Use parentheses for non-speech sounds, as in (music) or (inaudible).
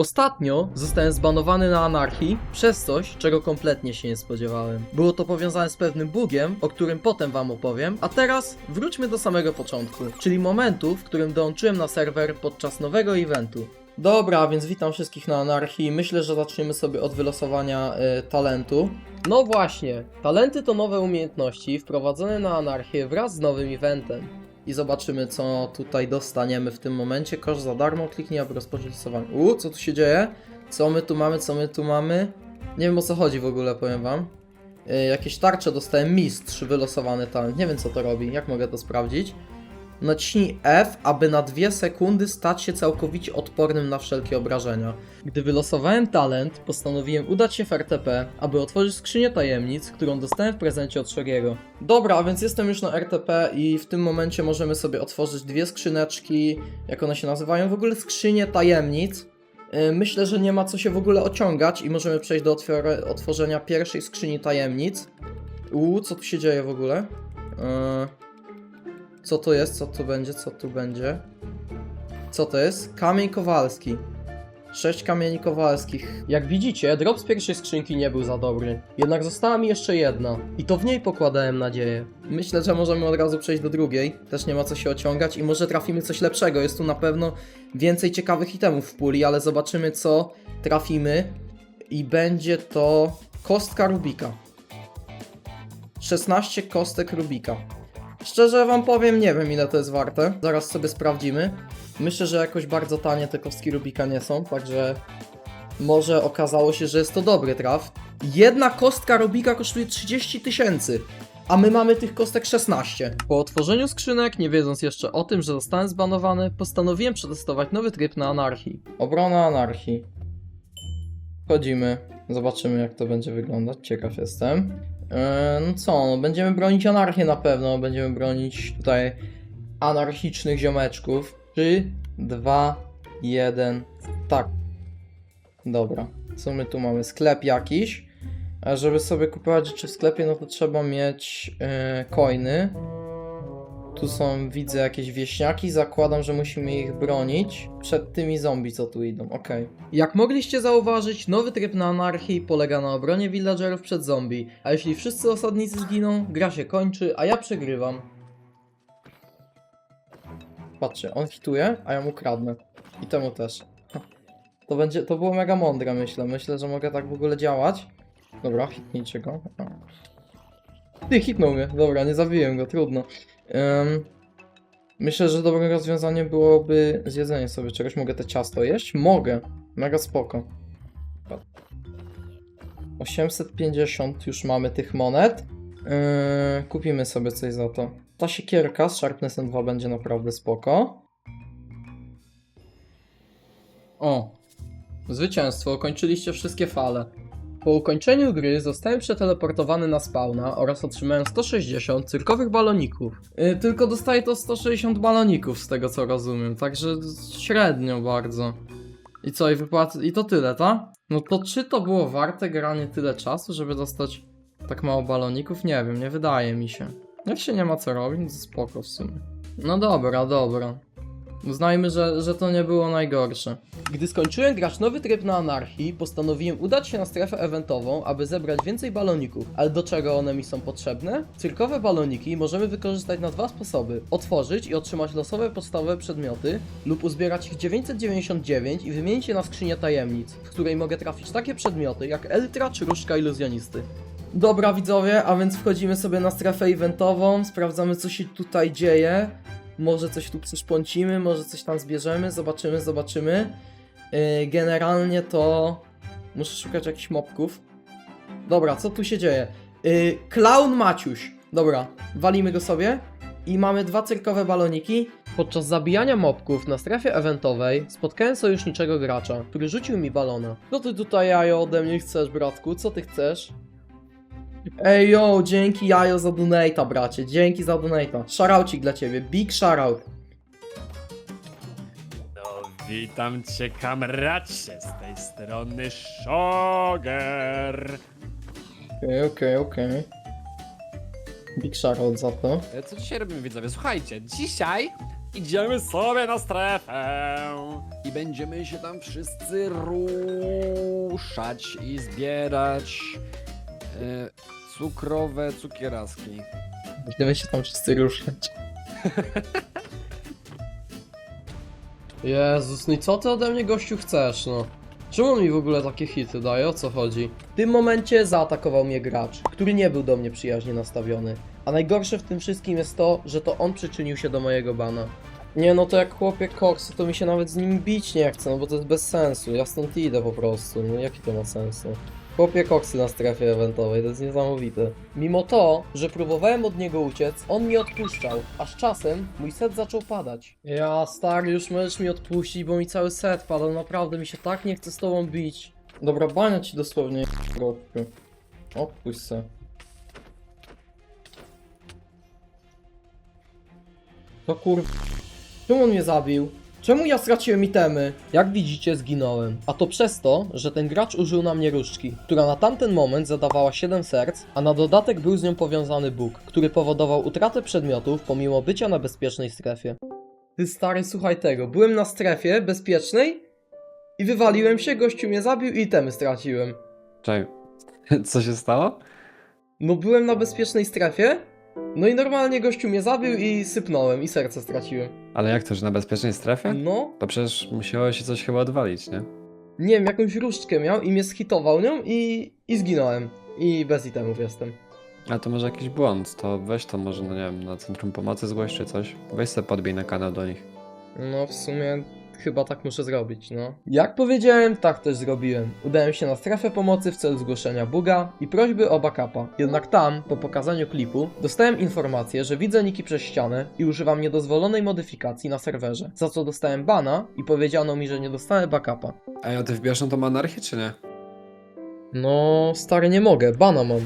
Ostatnio zostałem zbanowany na anarchii przez coś, czego kompletnie się nie spodziewałem. Było to powiązane z pewnym bugiem, o którym potem wam opowiem, a teraz wróćmy do samego początku, czyli momentu, w którym dołączyłem na serwer podczas nowego eventu. Dobra, więc witam wszystkich na anarchii. Myślę, że zaczniemy sobie od wylosowania y, talentu. No właśnie, talenty to nowe umiejętności wprowadzone na anarchię wraz z nowym eventem. I zobaczymy, co tutaj dostaniemy w tym momencie. Kosz za darmo, kliknij, aby rozpocząć losowanie. U, co tu się dzieje? Co my tu mamy, co my tu mamy? Nie wiem o co chodzi w ogóle, powiem wam. Y, jakieś tarcze dostałem, mistrz wylosowany talent. Nie wiem co to robi, jak mogę to sprawdzić? Naciśnij F, aby na 2 sekundy stać się całkowicie odpornym na wszelkie obrażenia. Gdy wylosowałem talent, postanowiłem udać się w RTP, aby otworzyć skrzynię tajemnic, którą dostałem w prezencie od Shogiego. Dobra, a więc jestem już na RTP i w tym momencie możemy sobie otworzyć dwie skrzyneczki, jak one się nazywają, w ogóle skrzynie tajemnic. Yy, Myślę, że nie ma co się w ogóle ociągać i możemy przejść do otworzenia pierwszej skrzyni tajemnic. Uuu, co tu się dzieje w ogóle? Yy... Co to jest? Co tu będzie? Co tu będzie? Co to jest? Kamień Kowalski. Sześć kamieni kowalskich. Jak widzicie, drop z pierwszej skrzynki nie był za dobry. Jednak została mi jeszcze jedna. I to w niej pokładałem nadzieję. Myślę, że możemy od razu przejść do drugiej. Też nie ma co się ociągać i może trafimy coś lepszego. Jest tu na pewno więcej ciekawych itemów w puli, ale zobaczymy co trafimy. I będzie to kostka Rubika. 16 kostek Rubika. Szczerze wam powiem, nie wiem ile to jest warte. Zaraz sobie sprawdzimy. Myślę, że jakoś bardzo tanie te kostki Rubika nie są, także może okazało się, że jest to dobry traf. Jedna kostka Rubika kosztuje 30 tysięcy, a my mamy tych kostek 16. Po otworzeniu skrzynek, nie wiedząc jeszcze o tym, że zostałem zbanowany, postanowiłem przetestować nowy tryb na anarchii. Obrona anarchii. Wchodzimy, zobaczymy jak to będzie wyglądać, ciekaw jestem. Eee, no co, no będziemy bronić anarchię na pewno, będziemy bronić tutaj anarchicznych ziomeczków. 3, 2, 1, tak. Dobra, co my tu mamy? Sklep jakiś. A żeby sobie kupować rzeczy w sklepie, no to trzeba mieć e, coiny. Tu są, widzę, jakieś wieśniaki. Zakładam, że musimy ich bronić przed tymi zombie, co tu idą. Okej. Jak mogliście zauważyć, nowy tryb na anarchii polega na obronie villagerów przed zombie. A jeśli wszyscy osadnicy zginą, gra się kończy, a ja przegrywam. Patrzcie, on hituje, a ja mu kradnę. I temu też. To będzie, to było mega mądre, myślę. Myślę, że mogę tak w ogóle działać. Dobra, hitnijcie go. Ty, hitnął mnie. Dobra, nie zabiłem go, trudno. Myślę, że dobrym rozwiązaniem byłoby zjedzenie sobie czegoś. Mogę te ciasto jeść? Mogę. Mega spoko. 850 już mamy tych monet. Yy, kupimy sobie coś za to. Ta siekierka z Sharpnessem 2 będzie naprawdę spoko. O, zwycięstwo, ukończyliście wszystkie fale. Po ukończeniu gry zostałem przeteleportowany na spawna oraz otrzymałem 160 cyrkowych baloników. Yy, tylko dostaję to 160 baloników z tego co rozumiem, także średnio bardzo. I co, i wypłat... i to tyle, tak? No to czy to było warte granie tyle czasu, żeby dostać tak mało baloników? Nie wiem, nie wydaje mi się. Jak się nie ma co robić, to spoko w sumie. No dobra, dobra. Uznajmy, że, że to nie było najgorsze. Gdy skończyłem grać nowy tryb na anarchii, postanowiłem udać się na strefę eventową, aby zebrać więcej baloników. Ale do czego one mi są potrzebne? Cyrkowe baloniki możemy wykorzystać na dwa sposoby. Otworzyć i otrzymać losowe podstawowe przedmioty, lub uzbierać ich 999 i wymienić je na skrzynię tajemnic, w której mogę trafić takie przedmioty jak Eltra czy Różdżka Iluzjonisty. Dobra widzowie, a więc wchodzimy sobie na strefę eventową, sprawdzamy co się tutaj dzieje. Może coś tu przeszpącimy, może coś tam zbierzemy, zobaczymy, zobaczymy. Yy, generalnie to muszę szukać jakichś mobków. Dobra, co tu się dzieje? Yy, Clown Maciuś. Dobra, walimy go sobie. I mamy dwa cyrkowe baloniki. Podczas zabijania mobków na strefie eventowej spotkałem sojuszniczego gracza, który rzucił mi balona. Co ty tutaj jajo ode mnie chcesz, bratku? Co ty chcesz? Ej yo, dzięki jajo za donate'a, bracie. Dzięki za donate'a. Shoutoucik dla ciebie, big shoutout. No, witam cię, kamracie, z tej strony Shoger. Okej, okej, okej. Big shoutout za to. E, Co dzisiaj robimy widzowie? Słuchajcie, dzisiaj Idziemy sobie na strefę. I będziemy się tam wszyscy ruszać i zbierać e, cukrowe cukieraski. Będziemy się tam wszyscy ruszać. Jezus, no i co ty ode mnie gościu chcesz, no? Czemu on mi w ogóle takie hity daje? O co chodzi? W tym momencie zaatakował mnie gracz, który nie był do mnie przyjaźnie nastawiony. A najgorsze w tym wszystkim jest to, że to on przyczynił się do mojego bana. Nie no to jak chłopie koksy, to mi się nawet z nim bić nie chce, no bo to jest bez sensu. Ja stąd idę po prostu, no jaki to ma sens? no? Chłopie koksy na strefie eventowej, to jest niesamowite. Mimo to, że próbowałem od niego uciec, on mi odpuszczał, aż czasem mój set zaczął padać. Ja stary, już możesz mi odpuścić, bo mi cały set padał, naprawdę mi się tak nie chce z tobą bić. Dobra, bania ci dosłownie, kropkę. Odpuść se. To kur... Czemu on mnie zabił? Czemu ja straciłem itemy? Jak widzicie, zginąłem. A to przez to, że ten gracz użył na mnie różdżki, która na tamten moment zadawała 7 serc, a na dodatek był z nią powiązany bóg, który powodował utratę przedmiotów pomimo bycia na bezpiecznej strefie. Ty stary, słuchaj tego. Byłem na strefie bezpiecznej i wywaliłem się, gościu mnie zabił i itemy straciłem. Czekaj, (laughs) co się stało? No byłem na bezpiecznej strefie, no i normalnie gościu mnie zabił i sypnąłem i serce straciłem. Ale jak to, że na bezpiecznej strefie? No, To przecież musiało się coś chyba odwalić, nie? nie wiem, jakąś różdżkę miał i mnie schitował nią i, i zginąłem. I bez itemów jestem. A to może jakiś błąd, to weź to może, no nie wiem, na Centrum Pomocy zgłoś czy coś. Weź sobie podbij na kanał do nich. No w sumie chyba tak muszę zrobić, no. Jak powiedziałem, tak też zrobiłem. Udałem się na strefę pomocy w celu zgłoszenia buga i prośby o backupa. Jednak tam, po pokazaniu klipu, dostałem informację, że widzę niki przez ścianę i używam niedozwolonej modyfikacji na serwerze, za co dostałem bana i powiedziano mi, że nie dostanę backupa. Ej, a ty wbierz na tą anarchię czy nie? No, stary, nie mogę, bana mam.